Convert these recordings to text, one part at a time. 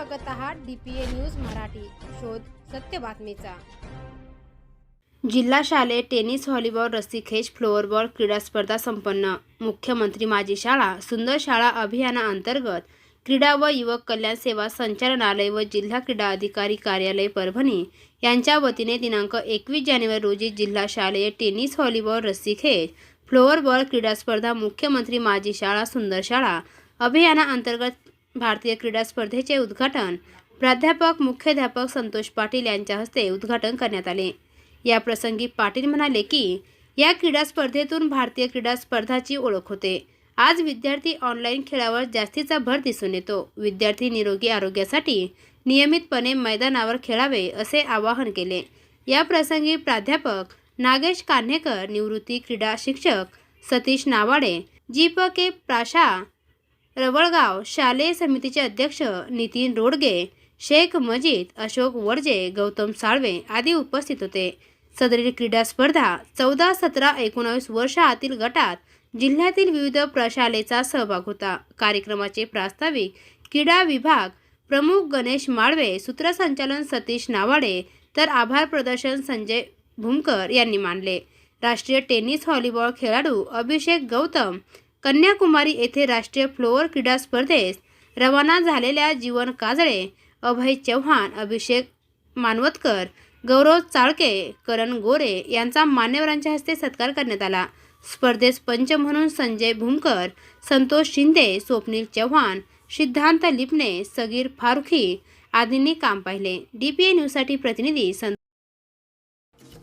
बघत आहात DPA news Marathi. शोध सत्य बातमीचा. जिल्हा शालेय टेनिस व्हॉलीबॉल रस्सीखेच फ्लोअरबॉल क्रीडा स्पर्धा संपन्न. मुख्यमंत्री माझी शाळा सुंदर शाळा अभियानाअंतर्गत क्रीडा व युवक कल्याण सेवा संचालनालय व जिल्हा क्रीडा अधिकारी कार्यालय परभणी यांच्या वतीने दिनांक एकवीस जानेवारी रोजी जिल्हा शालेय टेनिस व्हॉलीबॉल रस्सीखेच फ्लोअरबॉल क्रीडा स्पर्धा मुख्यमंत्री माझी शाळा सुंदर शाळा अभियानाअंतर्गत भारतीय क्रीडा स्पर्धेचे उद्घाटन प्राध्यापक मुख्याध्यापक संतोष पाटील यांच्या हस्ते उद्घाटन करण्यात आले. या प्रसंगी पाटील म्हणाले की या क्रीडा स्पर्धेतून भारतीय क्रीडा स्पर्धाची ओळख होते. आज विद्यार्थी ऑनलाईन खेळावर जास्तीचा भर दिसून येतो. विद्यार्थी निरोगी आरोग्यासाठी नियमितपणे मैदानावर खेळावे असे आवाहन केले. या प्रसंगी प्राध्यापक नागेश कान्हेकर निवृत्ती क्रीडा शिक्षक सतीश नावाडे जी प के प्राशा रवळगाव शालेय समितीचे अध्यक्ष नितीन रोडगे शेख मजीद अशोक वडजे गौतम साळवे आदी उपस्थित होते. सदरील क्रीडा स्पर्धा चौदा सतरा एकोणावीस वर्ष आतील गटात जिल्ह्यातील विविध प्रशालेचा सहभाग होता. कार्यक्रमाचे प्रास्ताविक क्रीडा विभाग प्रमुख गणेश माळवे सूत्रसंचालन सतीश नावाडे तर आभार प्रदर्शन संजय भूमकर यांनी मानले. राष्ट्रीय टेनिस व्हॉलीबॉल खेळाडू अभिषेक गौतम कन्याकुमारी येथे राष्ट्रीय फ्लोअर क्रीडा स्पर्धेस रवाना झालेल्या जीवन काजळे अभय चव्हाण अभिषेक मानवतकर गौरव चाळके करण गोरे यांचा मान्यवरांच्या हस्ते सत्कार करण्यात आला. स्पर्धेस पंच म्हणून संजय भूमकर संतोष शिंदे स्वप्नील चव्हाण सिद्धांत लिपणे सगीर फारुखी आदींनी काम पाहिले. डीपीए न्यूजसाठी प्रतिनिधी संत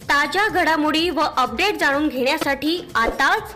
ताज्या घडामोडी व अपडेट जाणून घेण्यासाठी आताच